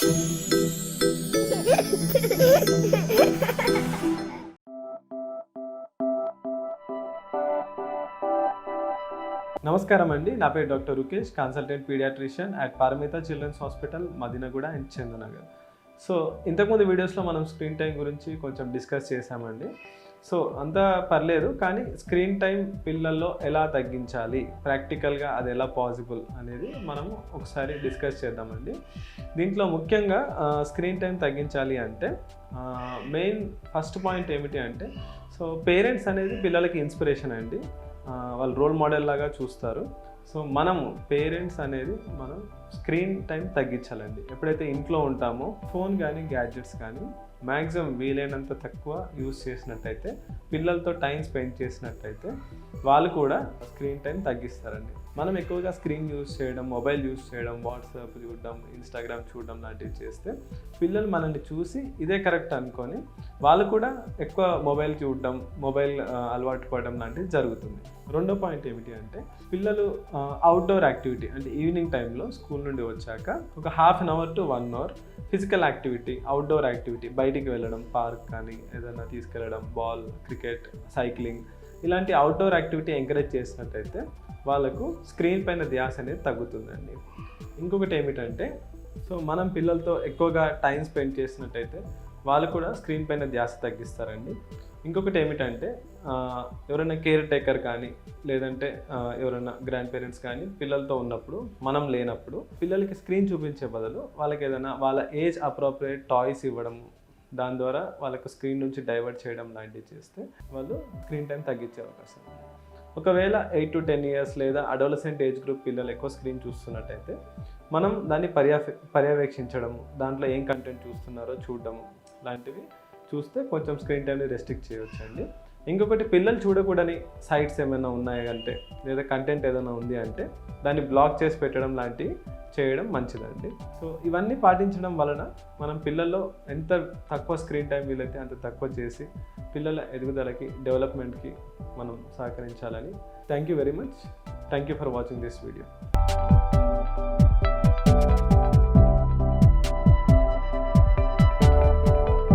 నమస్కారం అండి. నా పేరు doctor Rukesh consultant pediatrician at Paramita children's hospital Madinaguda and Chandanagar. So ఇంతకుముందు వీడియోస్లో మనం స్క్రీన్ టైం గురించి కొంచెం డిస్కస్ చేసామండి సో అంతా పర్లేదు కానీ స్క్రీన్ టైం పిల్లల్లో ఎలా తగ్గించాలి? ప్రాక్టికల్గా అది ఎలా పాసిబుల్ అనేది మనము ఒకసారి డిస్కస్ చేద్దామండి. దీంట్లో ముఖ్యంగా స్క్రీన్ టైం తగ్గించాలి అంటే మెయిన్ ఫస్ట్ పాయింట్ ఏమిటి అంటే సో పేరెంట్స్ అనేది పిల్లలకి ఇన్స్పిరేషన్ అండి. వాళ్ళు రోల్ మోడల్ లాగా చూస్తారు. సో మనము పేరెంట్స్ అనేది మనం స్క్రీన్ టైం తగ్గించాలండి. ఎప్పుడైతే ఇంట్లో ఉంటామో ఫోన్ కానీ గ్యాడ్జెట్స్ కానీ మ్యాక్సిమం వీలైనంత తక్కువ యూస్ చేసినట్టయితే పిల్లలతో టైం స్పెండ్ చేసినట్టయితే వాళ్ళు కూడా స్క్రీన్ టైం తగ్గిస్తారండి. మనం ఎక్కువగా స్క్రీన్ యూస్ చేయడం మొబైల్ యూస్ చేయడం వాట్సాప్ చూడడం ఇన్స్టాగ్రామ్ చూడడం లాంటివి చేస్తే పిల్లలు మనల్ని చూసి ఇదే కరెక్ట్ అనుకొని వాళ్ళు కూడా ఎక్కువ మొబైల్ చూడడం మొబైల్ అలవాటు పడడం లాంటివి జరుగుతుంది. రెండో పాయింట్ ఏమిటి అంటే పిల్లలు అవుట్డోర్ యాక్టివిటీ అంటే ఈవినింగ్ టైంలో స్కూల్ నుండి వచ్చాక ఒక half an hour to one hour physical activity outdoor activity బయటికి వెళ్ళడం పార్క్ కానీ ఏదైనా తీసుకెళ్ళడం బాల్ క్రికెట్ సైక్లింగ్ ఇలాంటి అవుట్డోర్ యాక్టివిటీ ఎంకరేజ్ చేసినట్టయితే వాళ్ళకు స్క్రీన్ పైన ధ్యాస అనేది తగ్గుతుందండి. ఇంకొకటి ఏమిటంటే సో మనం పిల్లలతో ఎక్కువగా టైం స్పెండ్ చేసినట్టయితే వాళ్ళు కూడా స్క్రీన్ పైన ధ్యాస తగ్గిస్తారండి. ఇంకొకటి ఏమిటంటే ఎవరైనా కేర్ టేకర్ కానీ లేదంటే ఎవరైనా గ్రాండ్ పేరెంట్స్ కానీ పిల్లలతో ఉన్నప్పుడు మనం లేనప్పుడు పిల్లలకి స్క్రీన్ చూపించే బదులు వాళ్ళకి ఏదైనా వాళ్ళ ఏజ్ అప్రోప్రియేట్ టాయ్స్ ఇవ్వడం దాని ద్వారా వాళ్ళకు స్క్రీన్ నుంచి డైవర్ట్ చేయడం లాంటివి చేస్తే వాళ్ళు స్క్రీన్ టైం తగ్గించే అవకాశం ఉంది. ఒకవేళ ఎయిట్ టు టెన్ ఇయర్స్ లేదా అడోలసెంట్ ఏజ్ గ్రూప్ పిల్లలు ఎక్కువ స్క్రీన్ చూస్తున్నట్టయితే మనం దాన్ని పర్యా పర్యవేక్షించడం దాంట్లో ఏం కంటెంట్ చూస్తున్నారో చూడడం లాంటివి చూస్తే కొంచెం స్క్రీన్ టైంని రెస్ట్రిక్ట్ చేయొచ్చండి. ఇంకొకటి పిల్లలు చూడకూడని సైట్స్ ఏమైనా ఉన్నాయంటే లేదా కంటెంట్ ఏదైనా ఉంది అంటే దాన్ని బ్లాక్ చేసి పెట్టడం లాంటివి చేయడం మంచిదండి. సో ఇవన్నీ పాటించడం వలన మనం పిల్లల్లో ఎంత తక్కువ స్క్రీన్ టైం వీలైతే అంత తక్కువ చేసి పిల్లల ఎదుగుదలకి డెవలప్మెంట్కి మనం సహకరించాలని. Thank you very much. Thank you for watching this video.